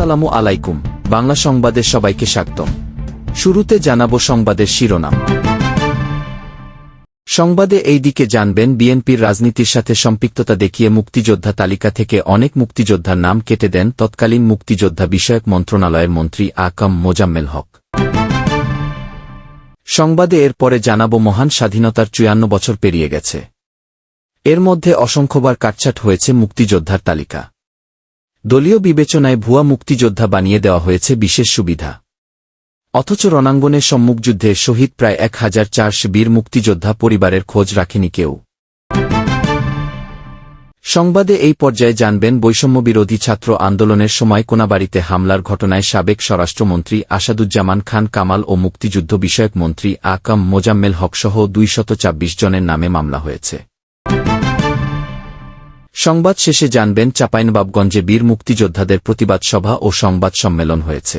আসসালামু আলাইকুম। বাংলা সংবাদে সবাইকে স্বাগতম। শুরুতে জানাব সংবাদের শিরোনাম। সংবাদে এই দিকে জানবেন, বিএনপির রাজনীতির সাথে সম্পৃক্ততা দেখিয়ে মুক্তিযোদ্ধা তালিকা থেকে অনেক মুক্তিযোদ্ধার নাম কেটে দেন তৎকালীন মুক্তিযোদ্ধা বিষয়ক মন্ত্রণালয়ের মন্ত্রী আকাম মোজাম্মেল হক। সংবাদে এরপরে জানাব, মহান স্বাধীনতার চুয়ান্ন বছর পেরিয়ে গেছে। এর মধ্যে অসংখ্যবার কাটছাট হয়েছে মুক্তিযোদ্ধার তালিকা। দলীয় বিবেচনায় ভুয়া মুক্তিযোদ্ধা বানিয়ে দেওয়া হয়েছে বিশেষ সুবিধা। অথচ রণাঙ্গনের সম্মুখযুদ্ধে শহীদ প্রায় এক হাজার চারশ বীর মুক্তিযোদ্ধা পরিবারের খোঁজ রাখেনি কেউ। সংবাদে এই পর্যায়ে জানবেন বৈষম্যবিরোধী ছাত্র আন্দোলনের সময় কোনাবাড়িতে হামলার ঘটনায় সাবেক স্বরাষ্ট্রমন্ত্রী আসাদুজ্জামান খান, কামাল ও মুক্তিযুদ্ধ বিষয়ক মন্ত্রী আকাম মোজাম্মেল হকসহ দুইশত জনের নামে মামলা হয়েছে। সংবাদ শেষে জানবেন চাঁপাইনবাবগঞ্জে বীর মুক্তিযোদ্ধাদের প্রতিবাদ সভা ও সংবাদ সম্মেলন হয়েছে।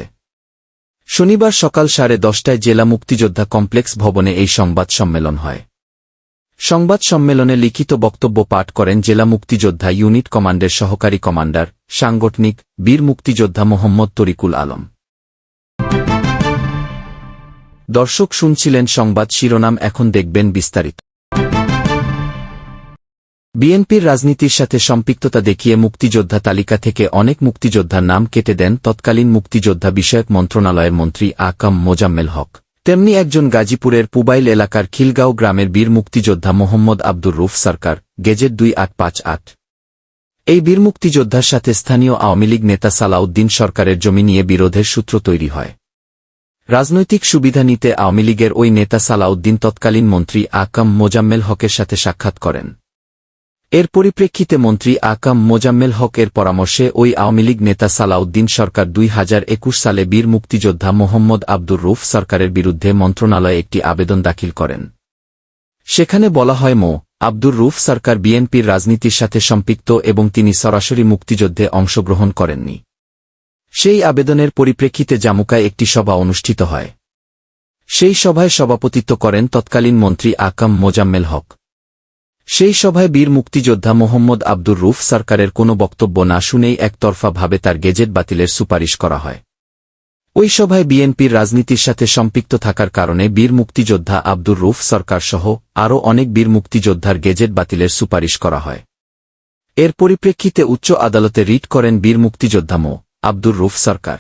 শনিবার সকাল সাড়ে দশটায় জেলা মুক্তিযোদ্ধা কমপ্লেক্স ভবনে এই সংবাদ সম্মেলন হয়। সংবাদ সম্মেলনে লিখিত বক্তব্য পাঠ করেন জেলা মুক্তিযোদ্ধা ইউনিট কমান্ডের সহকারী কমান্ডার, সাংগঠনিক, বীর মুক্তিযোদ্ধা মোহাম্মদ তরিকুল আলম। দর্শক শুনছিলেন সংবাদ শিরোনাম, এখন দেখবেন বিস্তারিত। বিএনপির রাজনীতির সাথে সম্পৃক্ততা দেখিয়ে মুক্তিযোদ্ধা তালিকা থেকে অনেক মুক্তিযোদ্ধার নাম কেটে দেন তৎকালীন মুক্তিযোদ্ধা বিষয়ক মন্ত্রণালয়ের মন্ত্রী আকাম মোজাম্মেল হক। তেমনি একজন গাজীপুরের পুবাইল এলাকার খিলগাঁও গ্রামের বীর মুক্তিযোদ্ধা মোহাম্মদ আব্দুর রুফ সরকার, গেজেট দুই আট পাঁচ আট। এই বীর মুক্তিযোদ্ধার সাথে স্থানীয় আওয়ামী লীগ নেতা সালাউদ্দিন সরকারের জমি নিয়ে বিরোধের সূত্র তৈরি হয়। রাজনৈতিক সুবিধা নিতে আওয়ামী লীগের ওই নেতা সালাউদ্দিন তৎকালীন মন্ত্রী আকাম মোজাম্মেল হকের সাথে সাক্ষাৎ করেন। এর পরিপ্রেক্ষিতে মন্ত্রী আকাম মোজাম্মেল হক এর পরামর্শে ওই আওয়ামী লীগ নেতা সালাউদ্দিন সরকার দুই হাজার একুশ সালে বীর মুক্তিযোদ্ধা মোহাম্মদ আব্দুর রুফ সরকারের বিরুদ্ধে মন্ত্রণালয়ে একটি আবেদন দাখিল করেন। সেখানে বলা হয়, মো. আব্দুর রুফ সরকার বিএনপির রাজনীতির সাথে সম্পৃক্ত এবং তিনি সরাসরি মুক্তিযুদ্ধে অংশগ্রহণ করেননি। সেই আবেদনের পরিপ্রেক্ষিতে জামুকায় একটি সভা অনুষ্ঠিত হয়। সেই সভায় সভাপতিত্ব করেন তৎকালীন মন্ত্রী আকাম মোজাম্মেল হক। সেই সভায় বীর মুক্তিযোদ্ধা মোহাম্মদ আব্দুর রুফ সরকারের কোনো বক্তব্য না শুনেই একতরফাভাবে তার গেজেট বাতিলের সুপারিশ করা হয়। ওই সভায় বিএনপির রাজনীতির সাথে সম্পৃক্ত থাকার কারণে বীর মুক্তিযোদ্ধা আব্দুর রুফ সরকার সহ আরও অনেক বীর মুক্তিযোদ্ধার গেজেট বাতিলের সুপারিশ করা হয়। এর পরিপ্রেক্ষিতে উচ্চ আদালতে রিট করেন বীর মুক্তিযোদ্ধা মো. আব্দুর রুফ সরকার।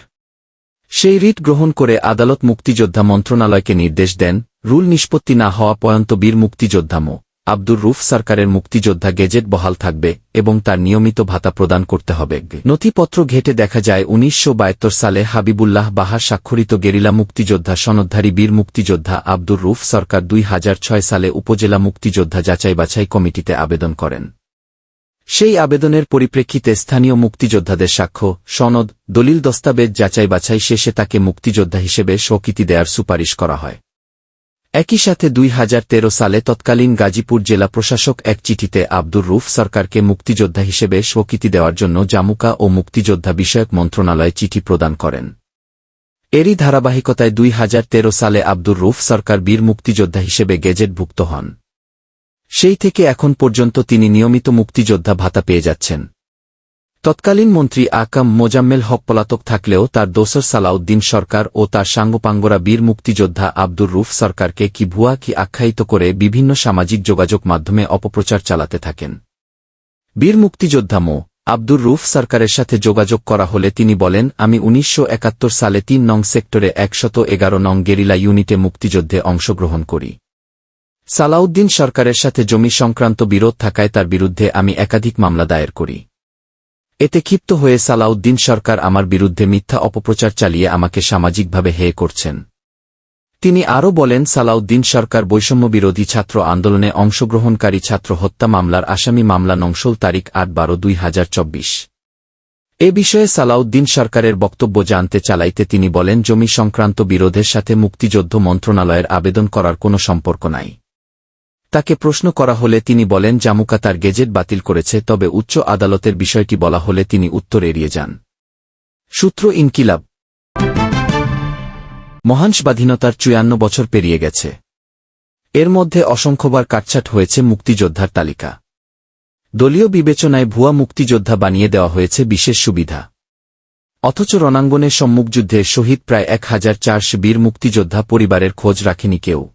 সেই রিট গ্রহণ করে আদালত মুক্তিযোদ্ধা মন্ত্রণালয়কে নির্দেশ দেন, রুল নিষ্পত্তি না হওয়া পর্যন্ত বীর মুক্তিযোদ্ধা মো. আব্দুর রুফ সরকারের মুক্তিযোদ্ধা গেজেট বহাল থাকবে এবং তার নিয়মিত ভাতা প্রদান করতে হবে। নথিপত্র ঘেটে দেখা যায়, উনিশশো বাহাত্তর সালে হাবিবুল্লাহ বাহার স্বাক্ষরিত গেরিলা মুক্তিযোদ্ধা সনদধারী বীর মুক্তিযোদ্ধা আব্দুর রুফ সরকার দুই হাজার ছয় সালে উপজেলা মুক্তিযোদ্ধা যাচাই বাছাই কমিটিতে আবেদন করেন। সেই আবেদনের পরিপ্রেক্ষিতে স্থানীয় মুক্তিযোদ্ধাদের সাক্ষ্য, সনদ, দলিল দস্তাবেজ যাচাই বাছাই শেষে তাকে মুক্তিযোদ্ধা হিসেবে স্বীকৃতি দেয়ার সুপারিশ করা হয়। একই সাথে দুই হাজার তেরো সালে তৎকালীন গাজীপুর জেলা প্রশাসক এক চিঠিতে আব্দুর রুফ সরকারকে মুক্তিযোদ্ধা হিসেবে স্বীকৃতি দেওয়ার জন্য জামুকা ও মুক্তিযোদ্ধা বিষয়ক মন্ত্রণালয়ে চিঠি প্রদান করেন। এরই ধারাবাহিকতায় দুই হাজার তেরো সালে আব্দুর রুফ সরকার বীর মুক্তিযোদ্ধা হিসেবে গেজেটভুক্ত হন। সেই থেকে এখন পর্যন্ত তিনি নিয়মিত মুক্তিযোদ্ধা ভাতা পেয়ে যাচ্ছেন। তৎকালীন মন্ত্রী আকাম মোজাম্মেল হক পলাতক থাকলেও তার দোসর সালাউদ্দিন সরকার ও তার সাঙ্গপাঙ্গরা বীর মুক্তিযোদ্ধা আব্দুর রুফ সরকারকে কি ভুয়া কি আখ্যায়িত করে বিভিন্ন সামাজিক যোগাযোগ মাধ্যমে অপপ্রচার চালাতে থাকেন। বীর মুক্তিযোদ্ধা মো. আব্দুর রুফ সরকারের সাথে যোগাযোগ করা হলে তিনি বলেন, আমি উনিশশো একাত্তর সালে তিন নং সেক্টরে একশত এগারো নং গেরিলা ইউনিটে মুক্তিযুদ্ধে অংশগ্রহণ করি। সালাউদ্দিন সরকারের সাথে জমি সংক্রান্ত বিরোধ থাকায় তার বিরুদ্ধে আমি একাধিক মামলা দায়ের করি। এতে ক্ষিপ্ত হয়ে সালাউদ্দিন সরকার আমার বিরুদ্ধে মিথ্যা অপপ্রচার চালিয়ে আমাকে সামাজিকভাবে হেয় করছেন। তিনি আরও বলেন, সালাউদ্দিন সরকার বৈষম্য বিরোধী ছাত্র আন্দোলনে অংশগ্রহণকারী ছাত্র হত্যা মামলার আসামি মামলা নংশল তারিখ আট বারো দুই হাজার চব্বিশ। এ বিষয়ে সালাউদ্দিন সরকারের বক্তব্য জানতে চালাইতে তিনি বলেন, জমি সংক্রান্ত বিরোধের সাথে মুক্তিযুদ্ধ মন্ত্রণালয়ের আবেদন করার কোনো সম্পর্ক নাই। তাকে প্রশ্ন করা হলে তিনি বলেন, জামুকা তার গেজেট বাতিল করেছে, তবে উচ্চ আদালতের বিষয়টি বলা হলে তিনি উত্তর এড়িয়ে যান। সূত্র ইনকিলাব। মহান স্বাধীনতার চুয়ান্ন বছর পেরিয়ে গেছে। এর মধ্যে অসংখ্যবার কাটছাট হয়েছে মুক্তিযোদ্ধার তালিকা। দলীয় বিবেচনায় ভুয়া মুক্তিযোদ্ধা বানিয়ে দেওয়া হয়েছে বিশেষ সুবিধা। অথচ রণাঙ্গনে সম্মুখযুদ্ধে শহীদ প্রায় এক হাজার চারশ বীর মুক্তিযোদ্ধা পরিবারের খোঁজ রাখেনি কেউ।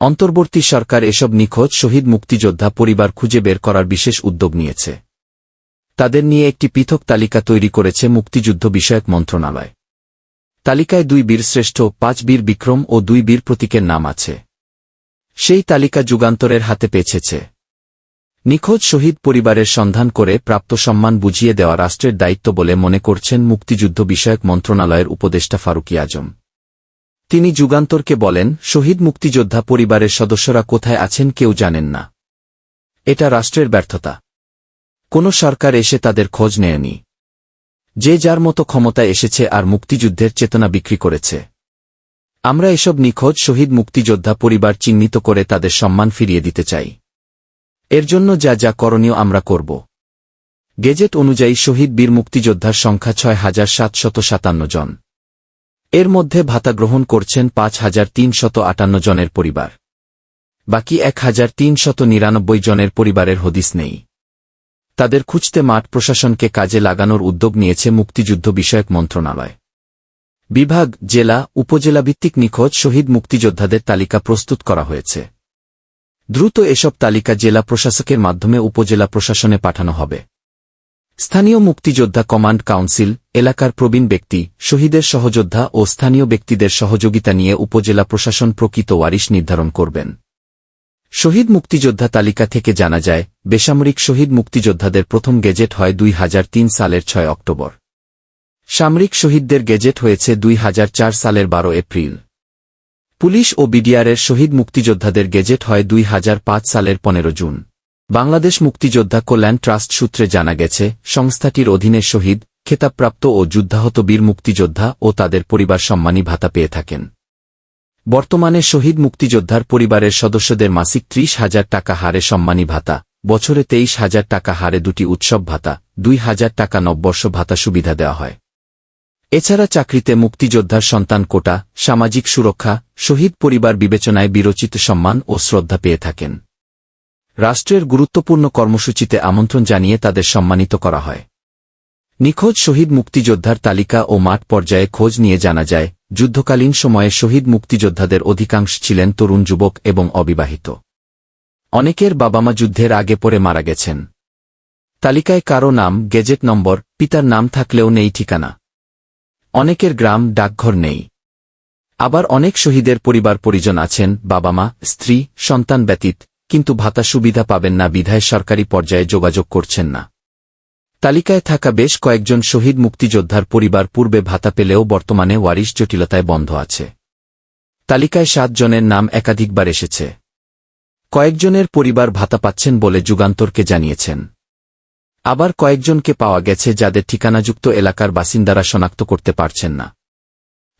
অন্তর্বর্তী সরকার এসব নিখোঁজ শহীদ মুক্তিযোদ্ধা পরিবার খুঁজে বের করার বিশেষ উদ্যোগ নিয়েছে। তাদের নিয়ে একটি পৃথক তালিকা তৈরি করেছে মুক্তিযুদ্ধ বিষয়ক মন্ত্রণালয়। তালিকায় দুই বীরশ্রেষ্ঠ পাঁচ বীর বিক্রম ও দুই বীর প্রতীকের নাম আছে। সেই তালিকা যুগান্তরের হাতে পেছেছে। নিখোঁজ শহীদ পরিবারের সন্ধান করে প্রাপ্ত সম্মান বুঝিয়ে দেওয়া রাষ্ট্রের দায়িত্ব বলে মনে করছেন মুক্তিযুদ্ধ বিষয়ক মন্ত্রণালয়ের উপদেষ্টা ফারুকি আজম। তিনি যুগান্তরকে বলেন, শহীদ মুক্তিযোদ্ধা পরিবারের সদস্যরা কোথায় আছেন কেউ জানেন না। এটা রাষ্ট্রের ব্যর্থতা। কোনো সরকার এসে তাদের খোঁজ নেয়নি। যে যার মতো ক্ষমতায় এসেছে আর মুক্তিযুদ্ধের চেতনা বিক্রি করেছে। আমরা এসব নিখোঁজ শহীদ মুক্তিযোদ্ধা পরিবার চিহ্নিত করে তাদের সম্মান ফিরিয়ে দিতে চাই। এর জন্য যা যা করণীয় আমরা করব। গেজেট অনুযায়ী শহীদ বীর মুক্তিযোদ্ধার সংখ্যা ছয় হাজার সাতশত সাতান্ন জন। এর মধ্যে ভাতা গ্রহণ করছেন পাঁচ হাজার তিনশত আটান্ন জনের পরিবার। বাকি এক হাজার তিনশত নিরানব্বই জনের পরিবারের হদিস নেই। তাদের খুঁজতে মাঠ প্রশাসনকে কাজে লাগানোর উদ্যোগ নিয়েছে মুক্তিযুদ্ধ বিষয়ক মন্ত্রণালয়। বিভাগ, জেলা, উপজেলা ভিত্তিক নিখোঁজ শহীদ মুক্তিযোদ্ধাদের তালিকা প্রস্তুত করা হয়েছে। দ্রুত এসব তালিকা জেলা প্রশাসকের মাধ্যমে উপজেলা প্রশাসনে পাঠানো হবে। স্থানীয় মুক্তিযোদ্ধা কমান্ড কাউন্সিল, এলাকার প্রবীণ ব্যক্তি, শহীদের সহযোদ্ধা ও স্থানীয় ব্যক্তিদের সহযোগিতা নিয়ে উপজেলা প্রশাসন প্রকৃত ওয়ারিশ নির্ধারণ করবেন। শহীদ মুক্তিযোদ্ধা তালিকা থেকে জানা যায়, বেসামরিক শহীদ মুক্তিযোদ্ধাদের প্রথম গেজেট হয় দুই হাজার তিন সালের ছয় অক্টোবর। সামরিক শহীদদের গেজেট হয়েছে দুই হাজার চার সালের বারো এপ্রিল। পুলিশ ও বিডিআরের শহীদ মুক্তিযোদ্ধাদের গেজেট হয় দুই হাজার পাঁচ সালের পনেরো জুন। বাংলাদেশ মুক্তিযোদ্ধা কল্যাণ ট্রাস্ট সূত্রে জানা গেছে, সংস্থাটির অধীনে শহীদ, খেতাবপ্রাপ্ত ও যুদ্ধাহত বীর মুক্তিযোদ্ধা ও তাদের পরিবার সম্মানী ভাতা পেয়ে থাকেন। বর্তমানে শহীদ মুক্তিযোদ্ধার পরিবারের সদস্যদের মাসিক ত্রিশ হাজার টাকা হারে সম্মানী ভাতা, বছরে তেইশ হাজার টাকা হারে দুটি উৎসব ভাতা, দুই হাজার টাকা নববর্ষ ভাতা সুবিধা দেওয়া হয়। এছাড়া চাকরিতে মুক্তিযোদ্ধার সন্তান কোটা, সামাজিক সুরক্ষা, শহীদ পরিবার বিবেচনায় বিরচিত সম্মান ও শ্রদ্ধা পেয়ে থাকেন। রাষ্ট্রের গুরুত্বপূর্ণ কর্মসূচিতে আমন্ত্রণ জানিয়ে তাদের সম্মানিত করা হয়। নিখোঁজ শহীদ মুক্তিযোদ্ধার তালিকা ও মাঠ পর্যায়ে খোঁজ নিয়ে জানা যায়, যুদ্ধকালীন সময়ে শহীদ মুক্তিযোদ্ধাদের অধিকাংশ ছিলেন তরুণ যুবক এবং অবিবাহিত। অনেকের বাবামা যুদ্ধের আগে পরে মারা গেছেন। তালিকায় কারও নাম, গেজেট নম্বর, পিতার নাম থাকলেও নেই ঠিকানা। অনেকের গ্রাম, ডাকঘর নেই। আবার অনেক শহীদের পরিবার পরিজন আছেন বাবা মা স্ত্রী, সন্তান ব্যতীত। কিন্তু ভাতা সুবিধা পাবেন না, বিধায় সরকারি পর্যায়ে যোগাযোগ করছেন না। তালিকায় থাকা বেশ কয়েকজন শহীদ মুক্তিযোদ্ধার পরিবার পূর্বে ভাতা পেলেও বর্তমানে ওয়ারিশ জটিলতায় বন্ধ আছে। তালিকায় সাত জনের নাম একাধিকবার এসেছে। কয়েকজনের পরিবার ভাতা পাচ্ছেন বলে যুগান্তরকে জানিয়েছেন। আবার কয়েকজনকে পাওয়া গেছে যাদের ঠিকানাযুক্ত এলাকার বাসিন্দারা শনাক্ত করতে পারছেন না।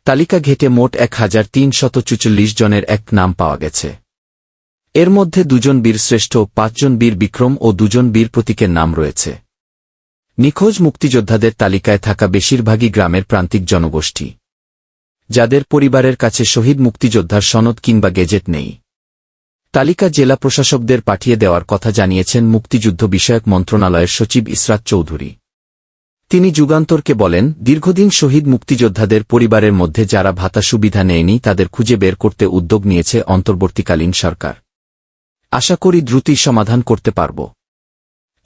তালিকা ঘেটে মোট এক হাজার জনের এক নাম পাওয়া গেছে। এর মধ্যে দুজন বীরশ্রেষ্ঠ পাঁচজন বীর বিক্রম ও দুজন বীর প্রতীকের নাম রয়েছে। নিখোঁজ মুক্তিযোদ্ধাদের তালিকায় থাকা বেশিরভাগই গ্রামের প্রান্তিক জনগোষ্ঠী। যাদের পরিবারের কাছে শহীদ মুক্তিযোদ্ধার সনদ কিংবা গেজেট নেই। তালিকা জেলা প্রশাসকদের পাঠিয়ে দেওয়ার কথা জানিয়েছেন মুক্তিযুদ্ধ বিষয়ক মন্ত্রণালয়ের সচিব ইসরাত চৌধুরী। তিনি যুগান্তরকে বলেন, দীর্ঘদিন শহীদ মুক্তিযোদ্ধাদের পরিবারের মধ্যে যারা ভাতা সুবিধা নেয়নি তাদের খুঁজে বের করতে উদ্যোগ নিয়েছে অন্তর্বর্তীকালীন সরকার। আশা করি দ্রুতই সমাধান করতে পারব।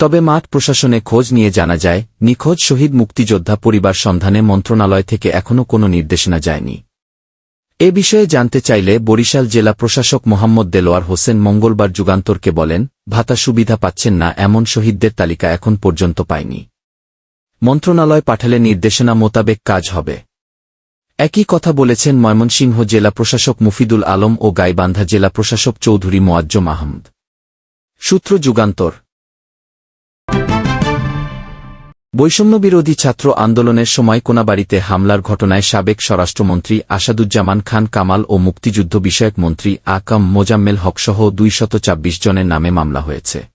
তবে মাঠ প্রশাসনে খোঁজ নিয়ে জানা যায়, নিখোঁজ শহীদ মুক্তিযোদ্ধা পরিবার সন্ধানে মন্ত্রণালয় থেকে এখনও কোনো নির্দেশনা যায়নি। এ বিষয়ে জানতে চাইলে বরিশাল জেলা প্রশাসক মোহাম্মদ দেলোয়ার হোসেন মঙ্গলবার যুগান্তরকে বলেন, ভাতা সুবিধা পাচ্ছেন না, এমন শহীদদের তালিকা এখন পর্যন্ত পায়নি। মন্ত্রণালয় পাঠালে নির্দেশনা মোতাবেক কাজ হবে। একই কথা বলেছেন ময়মনসিংহ জেলা প্রশাসক মুফিদুল আলম ও গাইবান্ধা জেলা প্রশাসক চৌধুরী মোয়াজ্জম আহমদ। সূত্র যুগান্তর। বৈষম্যবিরোধী ছাত্র আন্দোলনের সময় কোনাবাড়িতে হামলার ঘটনায় সাবেক স্বরাষ্ট্রমন্ত্রী আসাদুজ্জামান খান কামাল ও মুক্তিযুদ্ধ বিষয়ক মন্ত্রী আকাম মোজাম্মেল হকসহ দুইশত জনের নামে মামলা হয়েছে।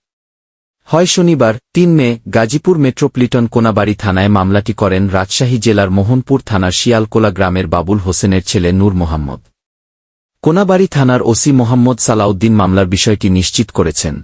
হয় শনিবার, তিন মে, গাজীপুর মেট্রোপলিটন কোনাবাড়ি থানায় মামলাটি করেন রাজশাহী জেলার মোহনপুর থানার শিয়ালকোলা গ্রামের বাবুল হোসেনের ছেলে নূর মোহাম্মদ। কোনাবাড়ি থানার ওসি মোহাম্মদ সালাউদ্দিন মামলার বিষয়টি নিশ্চিত করেছেন।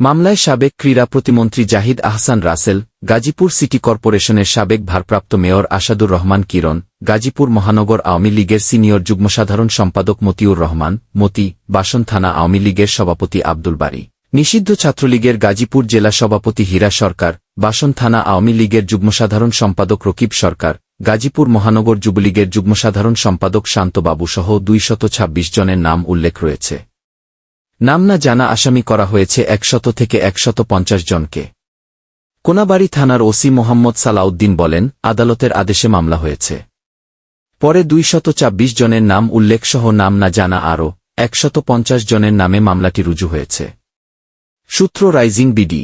মামলায় সাবেক ক্রীড়া প্রতিমন্ত্রী জাহিদ আহসান রাসেল, গাজীপুর সিটি কর্পোরেশনের সাবেক ভারপ্রাপ্ত মেয়র আসাদুর রহমান কিরণ, গাজীপুর মহানগর আওয়ামী লীগের সিনিয়র যুগ্ম সাধারণ সম্পাদক মতিউর রহমান, মতি, বাসন থানা আওয়ামী লীগের সভাপতি আব্দুল বারী। নিষিদ্ধ ছাত্রলীগের গাজীপুর জেলা সভাপতি হীরা সরকার, বাসন থানা আওয়ামী লীগের যুগ্ম সাধারণ সম্পাদক রকিব সরকার, গাজীপুর মহানগর যুবলীগের যুগ্ম সাধারণ সম্পাদক শান্তবাবু সহ দুইশত ছাব্বিশ জনের নাম উল্লেখ রয়েছে। নাম না জানা আসামি করা হয়েছে একশত থেকে একশত পঞ্চাশ জনকে। কোনাবাড়ি থানার ওসি মোহাম্মদ সালাউদ্দিন বলেন, আদালতের আদেশে মামলা হয়েছে। পরে দুইশত চাব্বিশ জনের নাম উল্লেখসহ নাম না জানা আরও একশত পঞ্চাশ জনের নামে মামলাটি রুজু হয়েছে। সূত্র রাইজিং বিডি।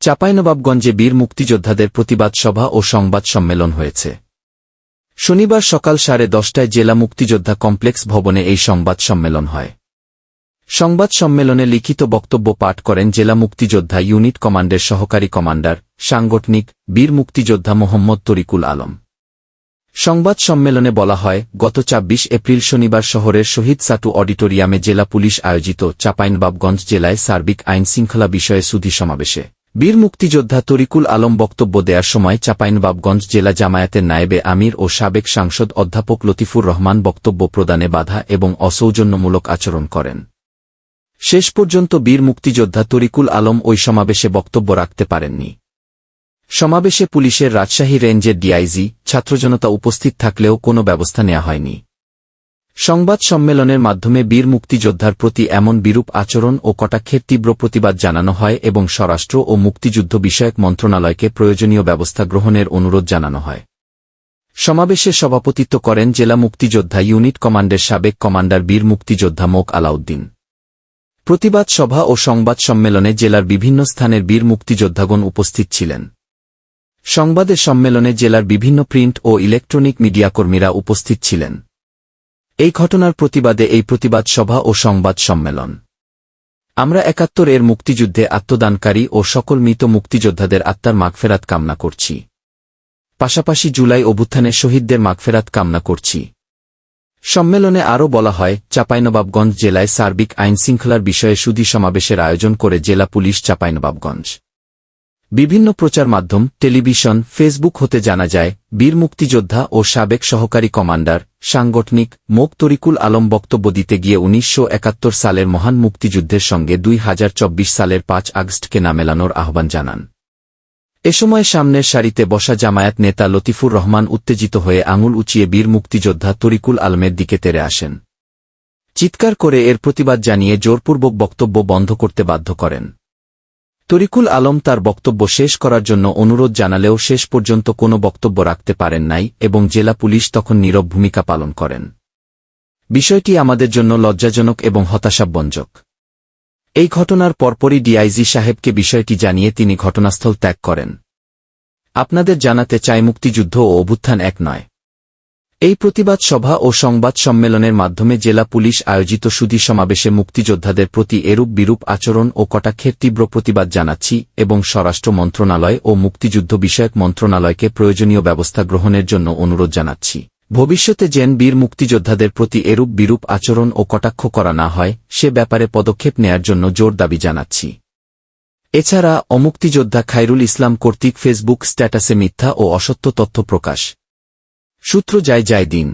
চাঁপাইনবাবগঞ্জে বীর মুক্তিযোদ্ধাদের প্রতিবাদ সভা ও সংবাদ সম্মেলন হয়েছে। শনিবার সকাল সাড়ে দশটায় জেলা মুক্তিযোদ্ধা কমপ্লেক্স ভবনে এই সংবাদ সম্মেলন হয়। সংবাদ সম্মেলনে লিখিত বক্তব্য পাঠ করেন জেলা মুক্তিযোদ্ধা ইউনিট কমান্ডের সহকারী কমান্ডার, সাংগঠনিক বীর মুক্তিযোদ্ধা মোহাম্মদ তরিকুল আলম। সংবাদ সম্মেলনে বলা হয়, গত ২৬ এপ্রিল শনিবার শহরের শহীদ সাটু অডিটোরিয়ামে জেলা পুলিশ আয়োজিত চাঁপাইনবাবগঞ্জ জেলায় সার্বিক আইন শৃঙ্খলা বিষয়ে সুধি সমাবেশে। বীর মুক্তিযোদ্ধা তরিকুল আলম বক্তব্য দেওয়ার সময় চাঁপাইনবাবগঞ্জ জেলা জামায়াতের নায়েবে আমির ও সাবেক সাংসদ অধ্যাপক লতিফুর রহমান বক্তব্য প্রদানে বাধা এবং অসৌজন্যমূলক আচরণ করেন। শেষ পর্যন্ত বীর মুক্তিযোদ্ধা তরিকুল আলম ওই সমাবেশে বক্তব্য রাখতে পারেননি। সমাবেশে পুলিশের রাজশাহী রেঞ্জের ডিআইজি, ছাত্রজনতা উপস্থিত থাকলেও কোনো ব্যবস্থা নেওয়া হয়নি। সংবাদ সম্মেলনের মাধ্যমে বীর মুক্তিযোদ্ধার প্রতি এমন বিরূপ আচরণ ও কটাক্ষের তীব্র প্রতিবাদ জানানো হয় এবং স্বরাষ্ট্র ও মুক্তিযুদ্ধ বিষয়ক মন্ত্রণালয়কে প্রয়োজনীয় ব্যবস্থা গ্রহণের অনুরোধ জানানো হয়। সমাবেশে সভাপতিত্ব করেন জেলা মুক্তিযোদ্ধা ইউনিট কমান্ডের সাবেক কমান্ডার বীর মুক্তিযোদ্ধা মোক আলাউদ্দিন। প্রতিবাদ সভা ও সংবাদ সম্মেলনে জেলার বিভিন্ন স্থানের বীর মুক্তিযোদ্ধাগণ উপস্থিত ছিলেন। সংবাদের সম্মেলনে জেলার বিভিন্ন প্রিন্ট ও ইলেকট্রনিক মিডিয়া কর্মীরা উপস্থিত ছিলেন। এই ঘটনার প্রতিবাদে এই প্রতিবাদ সভা ও সংবাদ সম্মেলন। আমরা একাত্তর এর মুক্তিযুদ্ধে আত্মদানকারী ও সকল মৃত মুক্তিযোদ্ধাদের আত্মার মাগফেরাত কামনা করছি। পাশাপাশি জুলাই অভ্যুত্থানে শহীদদের মাগফেরাত কামনা করছি। সম্মেলনে আরও বলা হয়, চাঁপাইনবাবগঞ্জ জেলায় সার্বিক আইন শৃঙ্খলার বিষয়ে সুদী সমাবেশের আয়োজন করে জেলা পুলিশ চাঁপাইনবাবগঞ্জ। বিভিন্ন প্রচার মাধ্যম, টেলিভিশন, ফেসবুক হতে জানা যায়, বীর মুক্তিযোদ্ধা ও সাবেক সহকারী কমান্ডার, সাংগঠনিক মোক তরিকুল আলম বক্তব্য দিতে গিয়ে উনিশশো একাত্তর সালের মহান মুক্তিযুদ্ধের সঙ্গে দুই হাজার চব্বিশ সালের পাঁচ আগস্টকে নামেলানোর আহ্বান জানান। এ সময় সামনের সারিতে বসা জামায়াত নেতা লতিফুর রহমান উত্তেজিত হয়ে আঙুল উঁচিয়ে বীর মুক্তিযোদ্ধা তরিকুল আলমের দিকে তেরে আসেন। চিৎকার করে এর প্রতিবাদ জানিয়ে জোরপূর্বক বক্তব্য বন্ধ করতে বাধ্য করেন। তরিকুল আলম তার বক্তব্য শেষ করার জন্য অনুরোধ জানালেও শেষ পর্যন্ত কোনো বক্তব্য রাখতে পারেন নাই এবং জেলা পুলিশ তখন নীরব ভূমিকা পালন করেন। বিষয়টি আমাদের জন্য লজ্জাজনক এবং হতাশাব্যঞ্জক। এই ঘটনার পরপরই ডিআইজি সাহেবকে বিষয়টি জানিয়ে তিনি ঘটনাস্থল ত্যাগ করেন। আপনাদের জানাতে চাই মুক্তিযুদ্ধ ও অভ্যুত্থান এক নয়। এই প্রতিবাদ সভা ও সংবাদ সম্মেলনের মাধ্যমে জেলা পুলিশ আয়োজিত সুদী সমাবেশে মুক্তিযোদ্ধাদের প্রতি এরূপ বিরূপ আচরণ ও কটাক্ষের তীব্র প্রতিবাদ জানাচ্ছি এবং স্বরাষ্ট্র মন্ত্রণালয় ও মুক্তিযুদ্ধ বিষয়ক মন্ত্রণালয়কে প্রয়োজনীয় ব্যবস্থা গ্রহণের জন্য অনুরোধ জানাচ্ছি। ভবিষ্যতে যেন বীর মুক্তিযোদ্ধাদের প্রতি এরূপ বিরূপ আচরণ ও কটাক্ষ করা না হয়, সে ব্যাপারে পদক্ষেপ নেয়ার জন্য জোর দাবি জানাচ্ছি। এছাড়া অমুক্তিযোদ্ধা খাইরুল ইসলাম কর্তৃক ফেসবুক স্ট্যাটাসে মিথ্যা ও অসত্য তথ্য প্রকাশ। সূত্র যায় যায় দিন।